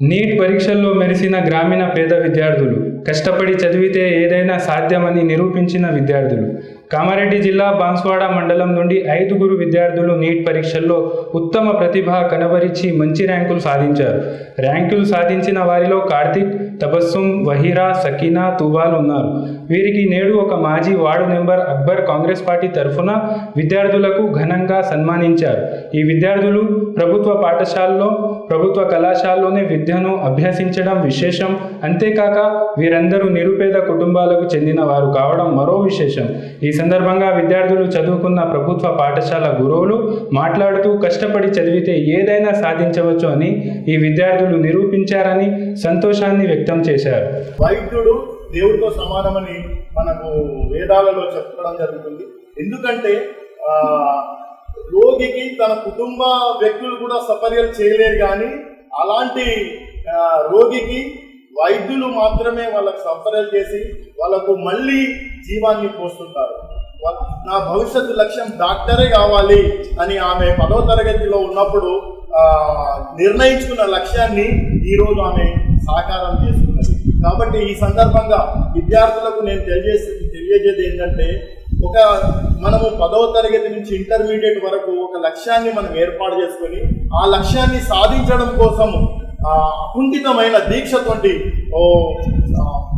Neat పరీక్షల్లో మెరిసిన గ్రామీణ పేద విద్యార్థులు కష్టపడి చదివితే ఏదైనా సాధ్యమని నిరూపించిన విద్యార్థులు. కామారెడ్డి జిల్లా బాన్స్వాడ మండలం నుండి ఐదుగురు విద్యార్థులు నీట్ పరీక్షల్లో ఉత్తమ ప్రతిభ కనబరిచి మంచి ర్యాంకులు సాధించారు. ర్యాంకులు సాధించిన వారిలో కార్తిక్ తబస్సుం వహీరా సకీనా తుబాల్ ఉన్నారు. వీరికి నేడు ఒక మాజీ ward member Akbar Congress party తరఫున విద్యార్థులకు ఘనంగా సన్మానించారు. ఈ విద్యార్థులు ప్రభుత్వ పాఠశాలలో ప్రభుత్వ కళాశాలలోనే విద్యను అభ్యసించడం విశేషం. అంతేకాక వీరందరూ నిరుపేద కుటుంబాలకు చెందిన వారు కావడం మరో విశేషం. ఈ సందర్భంగా విద్యార్థులు చదువుకున్న ప్రభుత్వ పాఠశాల గురువులు మాట్లాడుతూ కష్టపడి చదివితే ఏదైనా సాధించవచ్చు అని ఈ విద్యార్థులు నిరూపించారని సంతోషాన్ని వ్యక్తం చేశారు. వైద్యుడు దేవుడితో సమానమని మనకు వేదాలలో చెప్పడం జరుగుతుంది. ఎందుకంటే రోగికి తన కుటుంబ వ్యక్తులు కూడా సపర్యలు చేయలేరు కానీ అలాంటి రోగికి వైద్యులు మాత్రమే వాళ్ళకు సపర్యలు చేసి వాళ్ళకు మళ్ళీ జీవాన్ని పోస్తుంటారు. నా భవిష్యత్తు లక్ష్యం డాక్టరే కావాలి అని ఆమె పదవ తరగతిలో ఉన్నప్పుడు నిర్ణయించుకున్న లక్ష్యాన్ని ఈరోజు ఆమె సాకారం చేసుకున్నది కాబట్టి ఈ సందర్భంగా విద్యార్థులకు నేను తెలియజేసి తెలియజేది ఏంటంటే ఒక మనము పదవ తరగతి నుంచి ఇంటర్మీడియట్ వరకు ఒక లక్ష్యాన్ని మనం ఏర్పాటు చేసుకొని ఆ లక్ష్యాన్ని సాధించడం కోసము అకుంఠితమైన దీక్షతోటి ఓ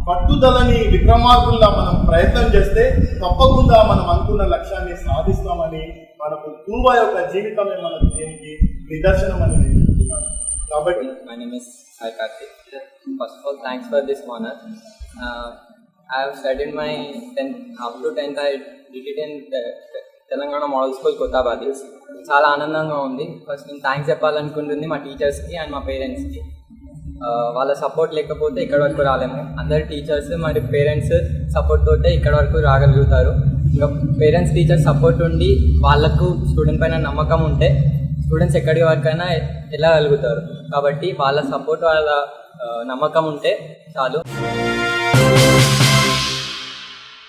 పట్టుదలని విక్రమార్కుల్లా మనం ప్రయత్నం చేస్తే తప్పకుండా మనం అనుకున్న లక్ష్యాన్ని సాధిస్తామని మనకు తూబా యొక్క జీవితమే మనకు దీనికి నిదర్శనం అని నేను చెప్తున్నాను కాబట్టి my name is Sai Karthik. First of all, thanks for this honor. Uh, I have studied my 10th, up to 10th I did it in the Telangana model school Kothabad చాలా ఆనందంగా ఉంది. ఫస్ట్ నేను thanks చెప్పాలనుకుంటుంది మా టీచర్స్కి and మా పేరెంట్స్కి వాళ్ళ support లేకపోతే ఇక్కడ వరకు రాలేము. అందరు టీచర్స్ మరి పేరెంట్స్ సపోర్ట్ తోటే ఇక్కడ వరకు రాగలుగుతారు. ఇంకా పేరెంట్స్ టీచర్స్ సపోర్ట్ ఉండి వాళ్ళకు స్టూడెంట్ పైన నమ్మకం ఉంటే స్టూడెంట్స్ ఎక్కడి వరకైనా వెళ్ళగలుగుతారు. కాబట్టి వాళ్ళ సపోర్ట్ వాళ్ళ నమ్మకం ఉంటే చాలు.